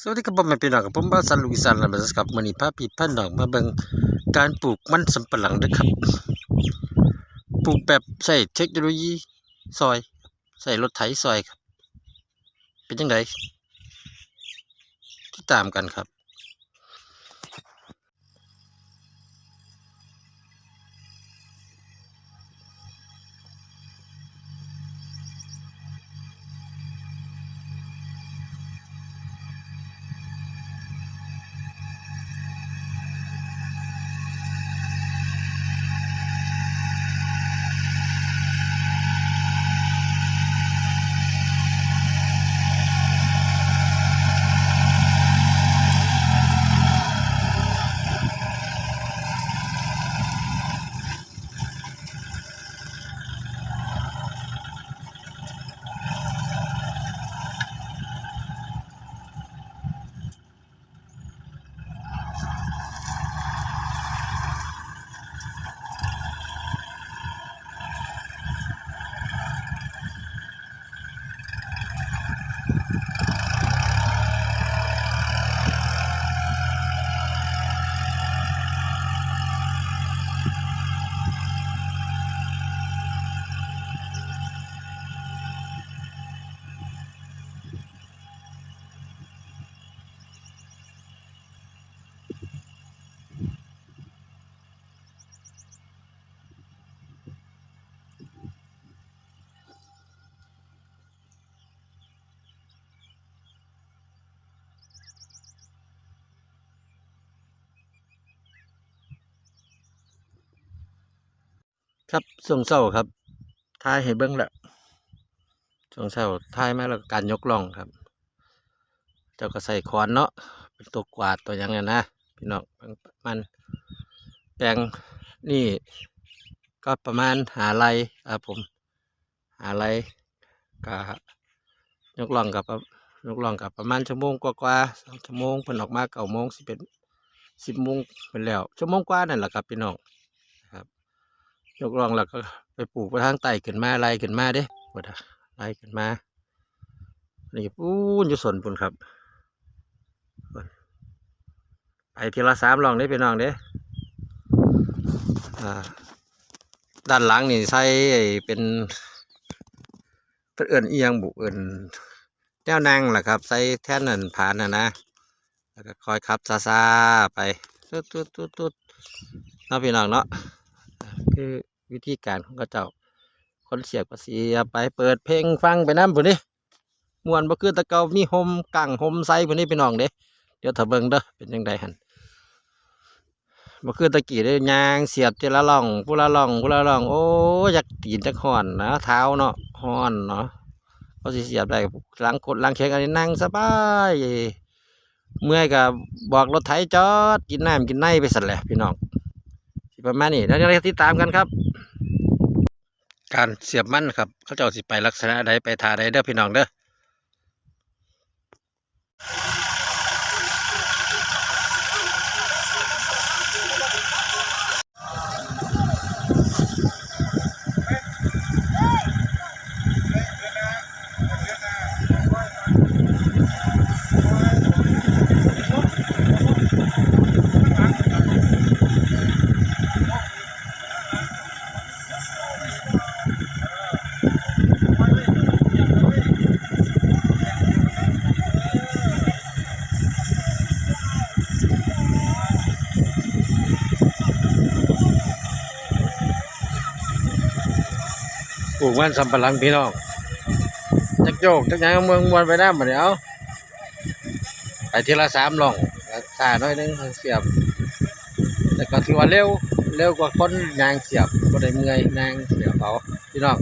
สวัสดีครับผมแม่พี่น้องกับผมบ้านสันลูกิสันลำบากครับมื้อนี้พาพี่พันน้องมาเบิ่งการปลูกมันสำปะหลังเด้อครับ ปลูกแบบใช้เทคโนโลยีซอย ใส่รถไถซอยครับ เป็นยังไงติดตามกันครับ ครับช่งเช้าครับทายให้เบิ่งแล้วช่งเช้าทายมาแล้วการยกล่องครับ เจ้าก็ใส่คอนเนาะเป็นตัวกวาดตัวยังไงนะพี่น้องมันแปลงนี่ก็ประมาณหาไรครับผม หาไรก็ยกล่องกับยกล่องกับประมาณชั่วโมงกว่าๆสองชั่วโมงเพิ่นออกมาเก้าโมงสิเป็นสิบโมงเป็นแล้วชั่วโมงกว่านั่นแหละครับพี่น้อง ยกล่องแล้วก็ไปปลูกไปทางใต้ขึ้นมาไล่ขึ้นมาเด้ปวดไล่ขึ้นมานี่ปูนอยู่สนปุ่นครับไปทีละสามลองได้พี่น้องเด้อด้านหลังนี่ใส่เป็นเพิ่นเอินเอียงบุเอินแนวนั่งแหละครับ ใส่แท่นนั่นผ่านน่ะนะ แล้วก็คอยขับซาซาไปตุ๊ดตุ๊ดตุ๊ดตุ๊ดเนาะพี่น้องเนาะ คือวิธีการของเขาเจ้า คนเสียบก็เสียไปเปิดเพลงฟังไปน้ำพุ่นนี่มวนบ่คือตะเกามีโฮมกังโฮมไซพุ่นนี่พี่น้องเด้เดี๋ยวถ้าเบิ่งเด้อเป็นยังไงหันบ่คือตะกี้ได้ยางเสียบทีละล่องผู้ละล่องผู้ละล่อง โอ้อยากตีนจักห่อนนะเท้าเนาะห่อนเนาะเขาสิเสียบได้ล้างกดล้างแข้งอันนี้นั่งสบายเมื่อยก็บอกรถไถจอดกินน้ำกินในไปสั่นแหละพี่น้อง ประมาณนี้แล้วจะติดตามกันครับ การเสียบมันครับ เขาเจ้าสิไปลักษณะใดไปทาใดเด้อพี่น้องเด้อ ลูกมันสำปะหลังพี่น้องจักโจกจักยังเมืองมวนไปน้ำมาเดี๋ยวไปทีละสามหล่องสาน้อยหนึงเสียบ แต่ก็ถือว่าเร็วเร็วกว่าคนยางเสียบก็ได้เมื่อยนางเสียบเอาพี่น้อง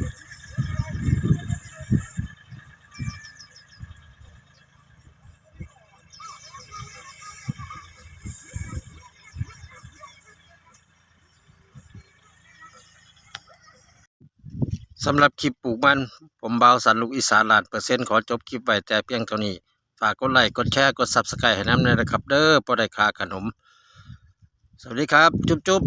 สำหรับคลิปปลูกมัน ผมเบาสันลูกอีสานหลานเปอร์เซ็นต์ขอจบคลิปไว้แต่เพียงเท่านี้ ฝากกดไลค์กดแชร์กดซับสไครต์ให้น้ำเลยนะครับ เด้อพอได้ค่าขนม สวัสดีครับ จุ๊บจุ๊บ